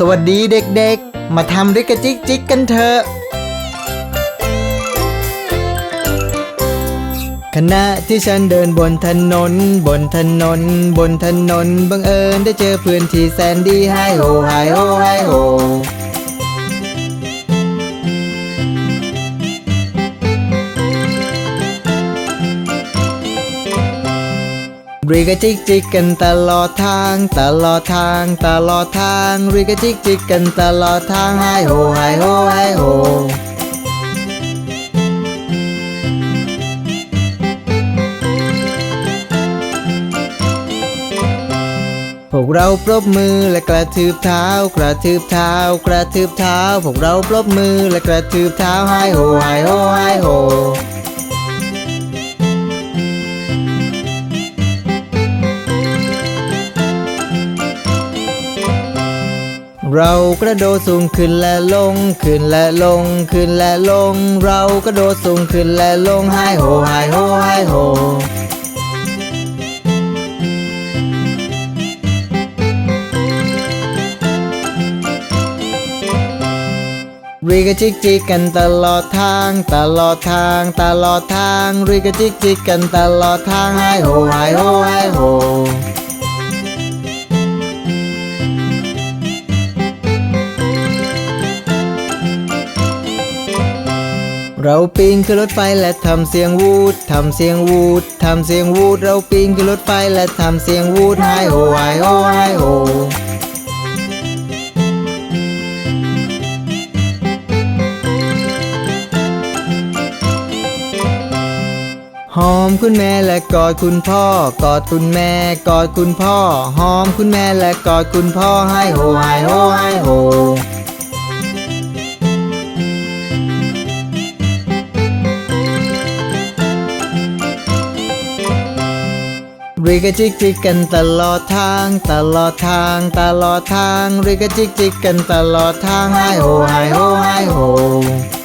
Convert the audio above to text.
สวัสดีเด็กๆ มาทำริกกะจิกจิกกันเถอะ ขณะที่ฉันเดินบนถนน บนถนน บนถนน บังเอิญได้เจอเพื่อนที่แสนดีไฮโฮไฮโฮไฮโฮ ริกจิกจิกกันตลอดทาง ตลอดทาง ตลอดทางริกจิกจิกกันตลอดทางไฮโฮไฮโฮไฮโฮพวกเราปรบมือและกระทืบเท้า กระทืบเท้า กระทืบเท้า พวกเราปรบมือและกระทืบเท้าไฮโฮไฮโฮ เรากระโดดสูงขึ้นและลง ขึ้นและลง ขึ้นและลง เรากระโดดสูงขึ้นและลงไฮโฮไฮโฮไฮโฮริกจิกจิกกันตลอดทาง ตลอดทาง ตลอดทางริกจิกจิกกันตลอดทางไฮโฮไฮโฮไฮโฮ เราปีนขึ้นรถไฟและทำเสียงวูดทำเสียงวูดทำเสียงวูด เราปีนขึ้นรถไฟและทำเสียงวูดไฮโฮไฮโฮไฮโฮหอมคุณแม่และกอดคุณพ่อ กอดคุณแม่ กอดคุณพ่อ หอมคุณแม่และกอดคุณพ่อไฮโฮไฮโฮไฮโฮ ริกจิกจิกกันตลอดทาง ตลอดทาง ตลอดทางริกจิกจิกกันตลอดทางไฮโฮไฮโฮไฮโฮ